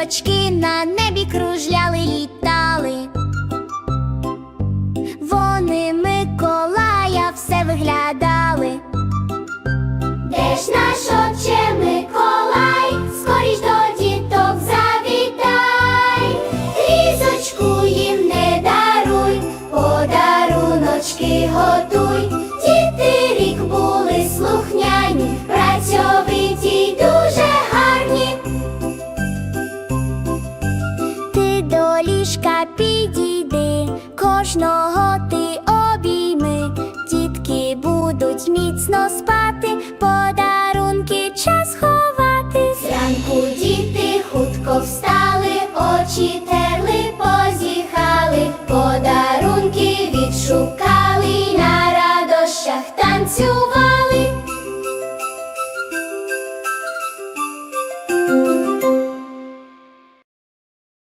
Зірочки на небі кружляли, літали. Вони Миколая все виглядали. Де ж наш отче Миколай, скоріш до діток завітай, різочку їм не даруй, подаруночки готуй. Діточка, підійди, кожного ти обійми, дітки будуть міцно спати, подарунки час ховати. Зранку діти хутко встали, очі те.